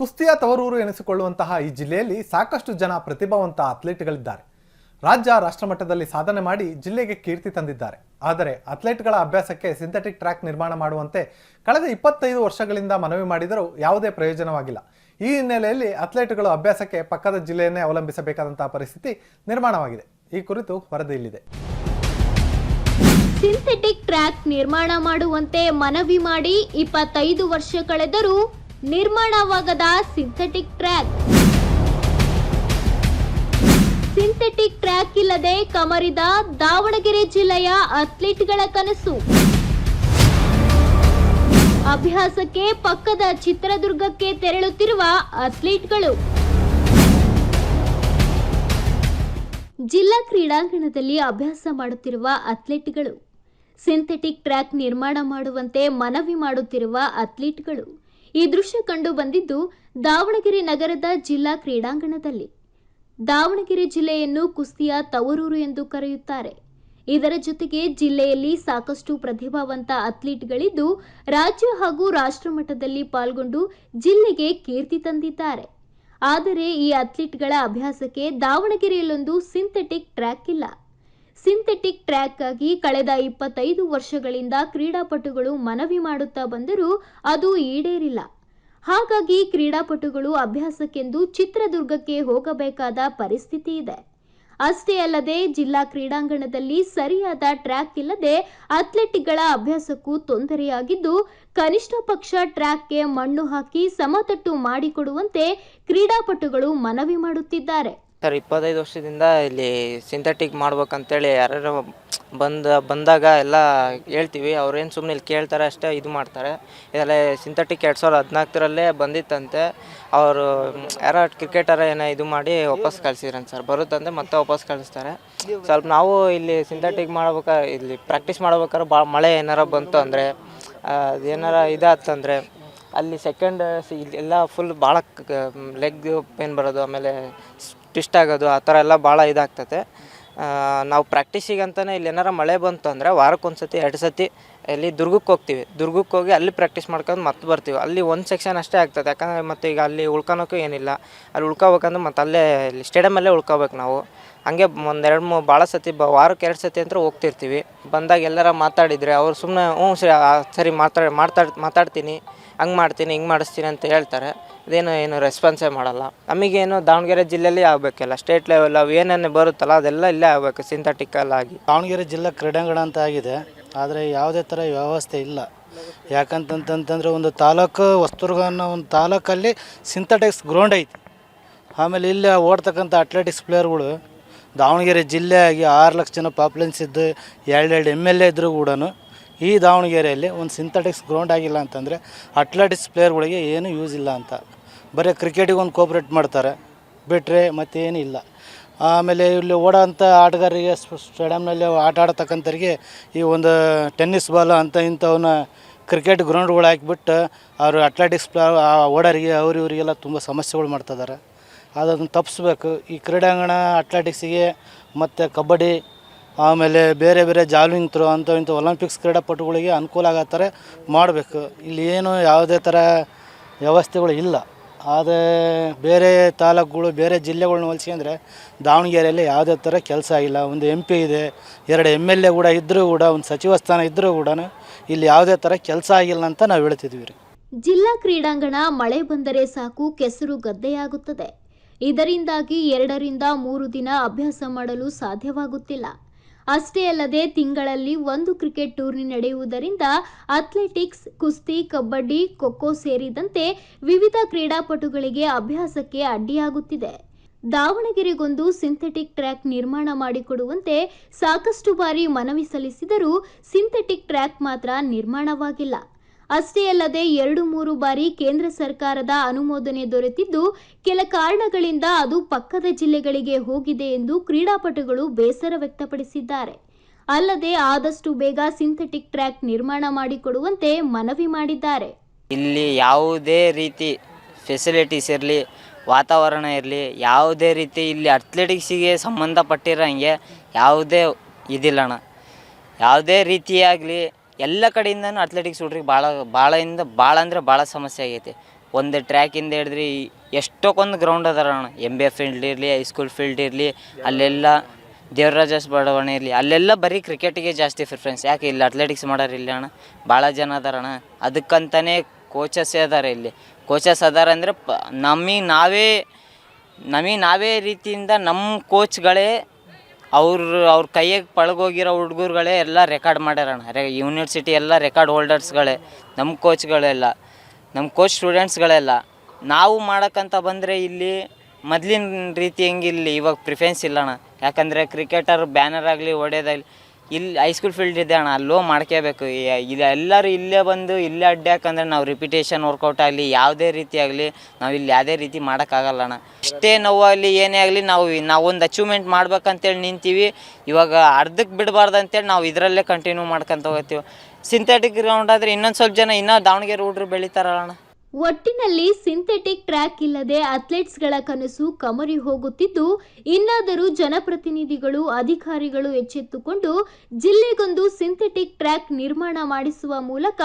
ಕುಸ್ತಿಯ ತವರೂರು ಎನಿಸಿಕೊಳ್ಳುವಂತಹ ಈ ಜಿಲ್ಲೆಯಲ್ಲಿ ಸಾಕಷ್ಟು ಜನ ಪ್ರತಿಭಾವಂತ ಅಥ್ಲೀಟ್ಗಳಿದ್ದಾರೆ. ರಾಜ್ಯ ರಾಷ್ಟ್ರಮಟ್ಟದಲ್ಲಿ ಸಾಧನೆ ಮಾಡಿ ಜಿಲ್ಲೆಗೆ ಕೀರ್ತಿ ತಂದಿದ್ದಾರೆ. ಆದರೆ ಅಥ್ಲೀಟ್ಗಳ ಅಭ್ಯಾಸಕ್ಕೆ ಸಿಂಥೆಟಿಕ್ ಟ್ರ್ಯಾಕ್ ನಿರ್ಮಾಣ ಮಾಡುವಂತೆ ಕಳೆದ ಇಪ್ಪತ್ತೈದು ವರ್ಷಗಳಿಂದ ಮನವಿ ಮಾಡಿದರೂ ಯಾವುದೇ ಪ್ರಯೋಜನವಾಗಿಲ್ಲ. ಈ ಹಿನ್ನೆಲೆಯಲ್ಲಿ ಅಥ್ಲೀಟ್ಗಳು ಅಭ್ಯಾಸಕ್ಕೆ ಪಕ್ಕದ ಜಿಲ್ಲೆಯನ್ನೇ ಅವಲಂಬಿಸಬೇಕಾದಂತಹ ಪರಿಸ್ಥಿತಿ ನಿರ್ಮಾಣವಾಗಿದೆ. ಈ ಕುರಿತು ವರದಿ ಇಲ್ಲಿದೆ. ಸಿಂಥೆಟಿಕ್ ಟ್ರ್ಯಾಕ್ ನಿರ್ಮಾಣ ಮಾಡುವಂತೆ ಮನವಿ ಮಾಡಿ ಇಪ್ಪತ್ತೈದು ವರ್ಷ ಕಳೆದರೂ ನಿರ್ಮಾಣವಾಗದ ಸಿಂಥೆಟಿಕ್ ಟ್ರ್ಯಾಕ್. ಸಿಂಥೆಟಿಕ್ ಟ್ರ್ಯಾಕ್ ಇಲ್ಲದೆ ಕಮರಿದ ದಾವಣಗೆರೆ ಜಿಲ್ಲೆಯ ಅಥ್ಲೀಟ್ಗಳ ಕನಸು. ಅಭ್ಯಾಸಕ್ಕೆ ಪಕ್ಕದ ಚಿತ್ರದುರ್ಗಕ್ಕೆ ತೆರಳುತ್ತಿರುವ ಅಥ್ಲೀಟ್ಗಳು. ಜಿಲ್ಲಾ ಕ್ರೀಡಾಂಗಣದಲ್ಲಿ ಅಭ್ಯಾಸ ಮಾಡುತ್ತಿರುವ ಅಥ್ಲೀಟ್ಗಳು. ಸಿಂಥೆಟಿಕ್ ಟ್ರ್ಯಾಕ್ ನಿರ್ಮಾಣ ಮಾಡುವಂತೆ ಮನವಿ ಮಾಡುತ್ತಿರುವ ಅಥ್ಲೀಟ್ಗಳು. ಈ ದೃಶ್ಯ ಕಂಡು ಬಂದಿದ್ದು ದಾವಣಗೆರೆ ನಗರದ ಜಿಲ್ಲಾ ಕ್ರೀಡಾಂಗಣದಲ್ಲಿ. ದಾವಣಗೆರೆ ಜಿಲ್ಲೆಯನ್ನು ಕುಸ್ತಿಯ ತವರೂರು ಎಂದು ಕರೆಯುತ್ತಾರೆ. ಇದರ ಜೊತೆಗೆ ಜಿಲ್ಲೆಯಲ್ಲಿ ಸಾಕಷ್ಟು ಪ್ರತಿಭಾವಂತ ಅಥ್ಲೀಟ್ಗಳಿದ್ದು ರಾಜ್ಯ ಹಾಗೂ ರಾಷ್ಟ್ರ ಮಟ್ಟದಲ್ಲಿ ಪಾಲ್ಗೊಂಡು ಜಿಲ್ಲೆಗೆ ಕೀರ್ತಿ ತಂದಿದ್ದಾರೆ. ಆದರೆ ಈ ಅಥ್ಲೀಟ್ಗಳ ಅಭ್ಯಾಸಕ್ಕೆ ದಾವಣಗೆರೆಯಲ್ಲೊಂದು ಸಿಂಥೆಟಿಕ್ ಟ್ರ್ಯಾಕ್ ಇಲ್ಲ. ಸಿಂಥೆಟಿಕ್ ಟ್ರ್ಯಾಕ್ಗಾಗಿ ಕಳೆದ ಇಪ್ಪತ್ತೈದು ವರ್ಷಗಳಿಂದ ಕ್ರೀಡಾಪಟುಗಳು ಮನವಿ ಮಾಡುತ್ತಾ ಬಂದರೂ ಅದು ಈಡೇರಿಲ್ಲ. ಹಾಗಾಗಿ ಕ್ರೀಡಾಪಟುಗಳು ಅಭ್ಯಾಸಕ್ಕೆಂದು ಚಿತ್ರದುರ್ಗಕ್ಕೆ ಹೋಗಬೇಕಾದ ಪರಿಸ್ಥಿತಿ ಇದೆ. ಅಷ್ಟೇ ಅಲ್ಲದೆ ಜಿಲ್ಲಾ ಕ್ರೀಡಾಂಗಣದಲ್ಲಿ ಸರಿಯಾದ ಟ್ರ್ಯಾಕ್ ಇಲ್ಲದೆ ಅಥ್ಲೆಟಿಕ್ಗಳ ಅಭ್ಯಾಸಕ್ಕೂ ತೊಂದರೆಯಾಗಿದ್ದು, ಕನಿಷ್ಠ ಪಕ್ಷ ಟ್ರ್ಯಾಕ್ಗೆ ಮಣ್ಣು ಹಾಕಿ ಸಮತಟ್ಟು ಮಾಡಿಕೊಡುವಂತೆ ಕ್ರೀಡಾಪಟುಗಳು ಮನವಿ ಮಾಡುತ್ತಿದ್ದಾರೆ. ಸರ್ ಇಪ್ಪತ್ತೈದು ವರ್ಷದಿಂದ ಇಲ್ಲಿ ಸಿಂಥೆಟಿಕ್ ಮಾಡ್ಬೇಕಂತೇಳಿ ಯಾರ್ಯಾರು ಬಂದ, ಬಂದಾಗ ಎಲ್ಲ ಹೇಳ್ತೀವಿ. ಅವ್ರೇನು ಸುಮ್ಮನೆ ಇಲ್ಲಿ ಕೇಳ್ತಾರೆ ಅಷ್ಟೇ ಇದು ಮಾಡ್ತಾರೆ. ಇದೆಲ್ಲ ಸಿಂಥೆಟಿಕ್ ಎರಡು ಸಾವಿರದ ಹದಿನಾಲ್ಕರಲ್ಲೇ ಬಂದಿತ್ತಂತೆ. ಅವರು ಯಾರೋ ಕ್ರಿಕೆಟರ ಏನೋ ಇದು ಮಾಡಿ ವಾಪಸ್ ಕಳ್ಸಿದ್ರಂತೆ ಸರ್. ಬರುತ್ತಂತೆ, ಮತ್ತೆ ವಾಪಸ್ ಕಳಿಸ್ತಾರೆ. ಸ್ವಲ್ಪ ನಾವು ಇಲ್ಲಿ ಸಿಂಥೆಟಿಕ್ ಮಾಡ್ಬೇಕಾ, ಇಲ್ಲಿ ಪ್ರಾಕ್ಟೀಸ್ ಮಾಡ್ಬೇಕಾದ್ರೆ ಭಾಳ ಮಳೆ ಏನಾರ ಬಂತು ಅಂದರೆ ಅದೇನಾರ ಇದಾತಂದರೆ ಅಲ್ಲಿ ಸೆಕೆಂಡ್ ಎಲ್ಲ ಫುಲ್ ಭಾಳ ಲೆಗ್ ಪೇನ್ ಬರೋದು, ಆಮೇಲೆ ಟ್ವಿಸ್ಟ್ ಆಗೋದು, ಆ ಥರ ಎಲ್ಲ ಭಾಳ ಇದಾಗ್ತತೆ. ನಾವು ಪ್ರಾಕ್ಟೀಸಿಗೆ ಅಂತಲೇ ಇಲ್ಲಿ ಏನಾರ ಮಳೆ ಬಂತು ಅಂದರೆ ವಾರಕ್ಕೊಂದು ಸತಿ ಎರಡು ಸತಿ ಇಲ್ಲಿ ದುರ್ಗಕ್ಕೆ ಹೋಗ್ತೀವಿ. ದುರ್ಗಕ್ಕೆ ಹೋಗಿ ಅಲ್ಲಿ ಪ್ರಾಕ್ಟೀಸ್ ಮಾಡ್ಕೊಂಡು ಮತ್ತೆ ಬರ್ತೀವಿ. ಅಲ್ಲಿ ಒಂದು ಸೆಕ್ಷನ್ ಅಷ್ಟೇ ಆಗ್ತದೆ ಯಾಕಂದರೆ ಮತ್ತೆ ಈಗ ಅಲ್ಲಿ ಉಳ್ಕೊಳೋಕ್ಕೂ ಏನಿಲ್ಲ. ಅಲ್ಲಿ ಉಳ್ಕೋಬೇಕಂದ್ರೆ ಮತ್ತೆ ಅಲ್ಲೇ, ಇಲ್ಲಿ ಸ್ಟೇಡಿಯಮಲ್ಲೇ ಉಳ್ಕೋಬೇಕು ನಾವು. ಹಂಗೆ ಒಂದೆರಡು ಮೂ, ಭಾಳ ಸತಿ ಬ, ವಾರಕ್ಕೆ ಎರಡು ಸತಿ ಅಂತ ಹೋಗ್ತಿರ್ತೀವಿ. ಬಂದಾಗ ಎಲ್ಲರ ಮಾತಾಡಿದರೆ ಅವ್ರು ಸುಮ್ಮನೆ ಹ್ಞೂ ಸರಿ ಸರಿ ಮಾತಾಡಿ, ಮಾತಾಡ್, ಮಾತಾಡ್ತೀನಿ. ಹಂಗೆ ಮಾಡ್ತೀನಿ, ಹಿಂಗೆ ಮಾಡಿಸ್ತೀನಿ ಅಂತ ಹೇಳ್ತಾರೆ. ಅದೇನು ಏನು ರೆಸ್ಪಾನ್ಸೇ ಮಾಡಲ್ಲ. ನಮಗೇನು ದಾವಣಗೆರೆ ಜಿಲ್ಲೆಯಲ್ಲಿ ಆಗಬೇಕಲ್ಲ. ಸ್ಟೇಟ್ ಲೆವೆಲ್ ಅವು ಏನೇನು ಬರುತ್ತಲ್ಲ ಅದೆಲ್ಲ ಇಲ್ಲೇ ಆಗಬೇಕು ಆಗಿ. ದಾವಣಗೆರೆ ಜಿಲ್ಲಾ ಕ್ರೀಡಾಂಗಣ ಅಂತ ಆಗಿದೆ. ಆದರೆ ಯಾವುದೇ ಥರ ವ್ಯವಸ್ಥೆ ಇಲ್ಲ. ಯಾಕಂತಂತಂತಂದರೆ ಒಂದು ತಾಲೂಕು ವಸ್ತುರ್ಗ ಅನ್ನೋ ಒಂದು ತಾಲೂಕಲ್ಲಿ ಸಿಂಥೆಟಿಕ್ಸ್ ಗ್ರೌಂಡ್ ಐತಿ. ಆಮೇಲೆ ಇಲ್ಲಿ ಓಡ್ತಕ್ಕಂಥ ಅಥ್ಲೆಟಿಕ್ಸ್ ಪ್ಲೇಯರ್ಗಳು ದಾವಣಗೆರೆ ಜಿಲ್ಲೆ ಆಗಿ ಆರು ಲಕ್ಷ ಜನ ಪಾಪ್ಯುಲೆನ್ಸ್ ಇದ್ದು, ಎರಡೆರಡು ಎಂ ಎಲ್ ಎ ಇದ್ದರೂ ಕೂಡ ಈ ದಾವಣಗೆರೆಯಲ್ಲಿ ಒಂದು ಸಿಂಥೆಟಿಕ್ಸ್ ಗ್ರೌಂಡ್ ಆಗಿಲ್ಲ ಅಂತಂದರೆ ಅಥ್ಲೆಟಿಕ್ಸ್ ಪ್ಲೇಯರ್ಗಳಿಗೆ ಏನೂ ಯೂಸ್ ಇಲ್ಲ ಅಂತ. ಬರೀ ಕ್ರಿಕೆಟಿಗೆ ಒಂದು ಕೋಪ್ರೇಟ್ ಮಾಡ್ತಾರೆ. ಬಿಟ್ಟರೆ ಮತ್ತೇನೂ ಇಲ್ಲ. ಆಮೇಲೆ ಇಲ್ಲಿ ಓಡೋಂಥ ಆಟಗಾರರಿಗೆ ಸ್ಟೇಡಿಯಮ್ನಲ್ಲಿ ಆಟ ಆಡ್ತಕ್ಕಂಥವ್ರಿಗೆ ಈ ಒಂದು ಟೆನ್ನಿಸ್ ಬಾಲ್ ಅಂತ ಇಂಥವನ್ನ ಕ್ರಿಕೆಟ್ ಗ್ರೌಂಡ್ಗಳು ಹಾಕಿಬಿಟ್ಟು ಅವರು ಅಥ್ಲೆಟಿಕ್ಸ್ ಓಡೋರಿಗೆ ಅವ್ರು ಇವರಿಗೆಲ್ಲ ತುಂಬ ಸಮಸ್ಯೆಗಳು ಮಾಡ್ತಿದ್ದಾರೆ ಅದನ್ನು ತಪ್ಪಿಸ್ಬೇಕು ಈ ಕ್ರೀಡಾಂಗಣ ಅಥ್ಲೆಟಿಕ್ಸಿಗೆ ಮತ್ತು ಕಬಡ್ಡಿ ಆಮೇಲೆ ಬೇರೆ ಬೇರೆ ಜಾವ್ಲಿನ್ ಥ್ರೋ ಅಂಥ ಇಂಥ ಒಲಿಂಪಿಕ್ಸ್ ಕ್ರೀಡಾಪಟುಗಳಿಗೆ ಅನುಕೂಲ ಆಗೋ ಥರ ಮಾಡಬೇಕು. ಇಲ್ಲಿ ಏನು ಯಾವುದೇ ಥರ ವ್ಯವಸ್ಥೆಗಳು ಇಲ್ಲ. ಆದರೆ ಬೇರೆ ತಾಲೂಕುಗಳು, ಬೇರೆ ಜಿಲ್ಲೆಗಳನ್ನ ಹೋಲಿಸ್ಕೊಂಡ್ರೆ ದಾವಣಗೆರೆಯಲ್ಲಿ ಯಾವುದೇ ಥರ ಕೆಲಸ ಇಲ್ಲ. ಒಂದು ಎಂ ಪಿ ಇದೆ, ಎರಡು ಎಂ ಎಲ್ ಎ ಕೂಡ ಇದ್ದರೂ ಕೂಡ, ಒಂದು ಸಚಿವ ಸ್ಥಾನ ಇದ್ದರೂ ಕೂಡ ಇಲ್ಲಿ ಯಾವುದೇ ಥರ ಕೆಲಸ ಆಗಿಲ್ಲ ಅಂತ ನಾವು ಹೇಳ್ತಿದ್ವಿ ರೀ. ಜಿಲ್ಲಾ ಕ್ರೀಡಾಂಗಣ ಮಳೆ ಬಂದರೆ ಸಾಕು, ಕೆಸರು ಗದ್ದೆಯಾಗುತ್ತದೆ. ಇದರಿಂದಾಗಿ ಎರಡರಿಂದ ಮೂರು ದಿನ ಅಭ್ಯಾಸ ಮಾಡಲು ಸಾಧ್ಯವಾಗುತ್ತಿಲ್ಲ. ಅಷ್ಟೇ ಅಲ್ಲದೆ ತಿಂಗಳಲ್ಲಿ ಒಂದು ಕ್ರಿಕೆಟ್ ಟೂರ್ನಿ ನಡೆಯುವುದರಿಂದ ಅಥ್ಲೆಟಿಕ್ಸ್, ಕುಸ್ತಿ, ಕಬಡ್ಡಿ, ಖೋಖೋ ಸೇರಿದಂತೆ ವಿವಿಧ ಕ್ರೀಡಾಪಟುಗಳಿಗೆ ಅಭ್ಯಾಸಕ್ಕೆ ಅಡ್ಡಿಯಾಗುತ್ತಿದೆ. ದಾವಣಗೆರೆಗೊಂದು ಸಿಂಥೆಟಿಕ್ ಟ್ರ್ಯಾಕ್ ನಿರ್ಮಾಣ ಮಾಡಿಕೊಡುವಂತೆ ಸಾಕಷ್ಟು ಬಾರಿ ಮನವಿ ಸಲ್ಲಿಸಿದರೂ ಸಿಂಥೆಟಿಕ್ ಟ್ರ್ಯಾಕ್ ಮಾತ್ರ ನಿರ್ಮಾಣವಾಗಿಲ್ಲ. ಅಷ್ಟೇ ಅಲ್ಲದೆ ಎರಡು ಮೂರು ಬಾರಿ ಕೇಂದ್ರ ಸರ್ಕಾರದ ಅನುಮೋದನೆ ದೊರೆತಿದ್ದು, ಕೆಲ ಕಾರಣಗಳಿಂದ ಅದು ಪಕ್ಕದ ಜಿಲ್ಲೆಗಳಿಗೆ ಹೋಗಿದೆ ಎಂದು ಕ್ರೀಡಾಪಟುಗಳು ಬೇಸರ ವ್ಯಕ್ತಪಡಿಸಿದ್ದಾರೆ. ಅಲ್ಲದೆ ಆದಷ್ಟು ಬೇಗ ಸಿಂಥೆಟಿಕ್ ಟ್ರ್ಯಾಕ್ ನಿರ್ಮಾಣ ಮಾಡಿಕೊಡುವಂತೆ ಮನವಿ ಮಾಡಿದ್ದಾರೆ. ಇಲ್ಲಿ ಯಾವುದೇ ರೀತಿ ಫೆಸಿಲಿಟೀಸ್ ಇರಲಿ, ವಾತಾವರಣ ಇರಲಿ, ಯಾವುದೇ ರೀತಿ ಇಲ್ಲಿ ಅಥ್ಲೆಟಿಕ್ಸಿಗೆ ಸಂಬಂಧಪಟ್ಟಿರೋಂಗೆ ಯಾವುದೇ ಇದಿಲ್ಲಣ್ಣ. ಯಾವುದೇ ರೀತಿಯಾಗಲಿ ಎಲ್ಲ ಕಡೆಯಿಂದನೂ ಅಥ್ಲೆಟಿಕ್ಸ್ ಹುಡ್ರಿಗೆ ಭಾಳ ಭಾಳ ಇಂದ ಭಾಳ ಅಂದರೆ ಭಾಳ ಸಮಸ್ಯೆ ಆಗೈತಿ. ಒಂದು ಟ್ರ್ಯಾಕಿಂದ ಹಿಡಿದ್ರಿ ಎಷ್ಟೊಕ್ಕೊಂದು ಗ್ರೌಂಡ್ ಅದಾರ ಅಣ್ಣ. ಎಂ ಬಿ ಎಫ್ ಫೀಲ್ಡ್ ಇರಲಿ ಹೈಸ್ಕೂಲ್ ಫೀಲ್ಡ್ ಇರಲಿ, ಅಲ್ಲೆಲ್ಲ ದೇವರಾಜಸ್ ಬಡವಣೆ ಇರಲಿ, ಅಲ್ಲೆಲ್ಲ ಬರೀ ಕ್ರಿಕೆಟಿಗೆ ಜಾಸ್ತಿ ಪ್ರಿಫರೆನ್ಸ್ ಯಾಕೆ ಇಲ್ಲಿ ಅಥ್ಲೆಟಿಕ್ಸ್ ಮಾಡೋರು ಇಲ್ಲ ಅಣ್ಣ? ಭಾಳ ಜನ ಅದಾರ ಅಣ್ಣ. ಅದಕ್ಕಂತಲೇ ಕೋಚಸ್ಸೇ ಅದಾರ ಇಲ್ಲಿ. ಕೋಚಸ್ ಅದಾರ ಅಂದರೆ ಪ ನಮಗೆ ನಾವೇ ನಮಗೆ ನಾವೇ ರೀತಿಯಿಂದ ನಮ್ಮ ಕೋಚ್ಗಳೇ ಅವ್ರ ಅವ್ರ ಕೈಯಾಗ ಪಳಗೋಗಿರೋ ಹುಡುಗರುಗಳೇ ಎಲ್ಲ ರೆಕಾರ್ಡ್ ಮಾಡ್ಯಾರಣ ರೆ, ಯೂನಿವರ್ಸಿಟಿ ಎಲ್ಲ ರೆಕಾರ್ಡ್ ಹೋಲ್ಡರ್ಸ್ಗಳೇ ನಮ್ಮ ಕೋಚ್ಗಳೆಲ್ಲ ನಮ್ಮ ಕೋಚ್ ಸ್ಟೂಡೆಂಟ್ಸ್ಗಳೆಲ್ಲ. ನಾವು ಮಾಡೋಕ್ಕಂತ ಬಂದರೆ ಇಲ್ಲಿ ಮೊದ್ಲಿನ ರೀತಿ ಹೆಂಗಿಲ್ಲ ಇವಾಗ ಪ್ರಿಫೆನ್ಸ್ ಇಲ್ಲಣ್ಣ. ಯಾಕಂದರೆ ಕ್ರಿಕೆಟರ್ ಬ್ಯಾನರ್ ಆಗಲಿ ಹೊಡೆಯೋದಾಗಲಿ ಇಲ್ಲಿ ಹೈಸ್ಕೂಲ್ ಫೀಲ್ಡ್ ಇದೆ ಅಣ್ಣ, ಅಲ್ಲೋ ಮಾಡ್ಕೋಬೇಕು ಇದು ಎಲ್ಲರೂ ಇಲ್ಲೇ ಬಂದು, ಇಲ್ಲೇ ಅಡ್ಡ ಯಾಕಂದರೆ ನಾವು ರಿಪಿಟೇಷನ್ ವರ್ಕೌಟ್ ಆಗಲಿ, ಯಾವುದೇ ರೀತಿ ಆಗಲಿ, ನಾವು ಇಲ್ಲಿ ಯಾವುದೇ ರೀತಿ ಮಾಡೋಕ್ಕಾಗಲ್ಲ ಅಣ್ಣ. ಎಷ್ಟೇ ನೋವಾಗಲಿ ಏನೇ ಆಗಲಿ, ನಾವು ನಾವೊಂದು ಅಚೀವ್ಮೆಂಟ್ ಮಾಡ್ಬೇಕಂತೇಳಿ ನಿಂತೀವಿ. ಇವಾಗ ಅರ್ಧಕ್ಕೆ ಬಿಡಬಾರ್ದು ಅಂತೇಳಿ ನಾವು ಇದರಲ್ಲೇ ಕಂಟಿನ್ಯೂ ಮಾಡ್ಕೊತ ಹೋಗ್ತೀವಿ. ಸಿಂಥೆಟಿಕ್ ಗ್ರೌಂಡ್ ಆದರೆ ಇನ್ನೊಂದು ಸ್ವಲ್ಪ ಜನ ಇನ್ನೂ ದಾವಣಗೆರೆ ಹುಡ್ರು ಬೆಳಿತಾರಲ್ಲ ಅಣ್ಣ. ಒಟ್ಟಿನಲ್ಲಿ ಸಿಂಥೆಟಿಕ್ ಟ್ರ್ಯಾಕ್ ಇಲ್ಲದೆ ಅಥ್ಲೆಟ್ಸ್ಗಳ ಕನಸು ಕಮರಿ ಹೋಗುತ್ತಿದ್ದು, ಇನ್ನಾದರೂ ಜನಪ್ರತಿನಿಧಿಗಳು, ಅಧಿಕಾರಿಗಳು ಎಚ್ಚೆತ್ತುಕೊಂಡು ಜಿಲ್ಲೆಗೊಂದು ಸಿಂಥೆಟಿಕ್ ಟ್ರ್ಯಾಕ್ ನಿರ್ಮಾಣ ಮಾಡಿಸುವ ಮೂಲಕ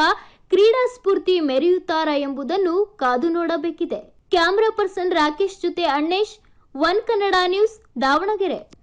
ಕ್ರೀಡಾ ಸ್ಫೂರ್ತಿ ಮೆರೆಯುತ್ತಾರಾ ಎಂಬುದನ್ನು ಕಾದು ನೋಡಬೇಕಿದೆ. ಕ್ಯಾಮರಾ ಪರ್ಸನ್ ರಾಕೇಶ್ ಜೊತೆ ಅಣ್ಣೇಶ್, ಒನ್ ಕನ್ನಡ ನ್ಯೂಸ್, ದಾವಣಗೆರೆ.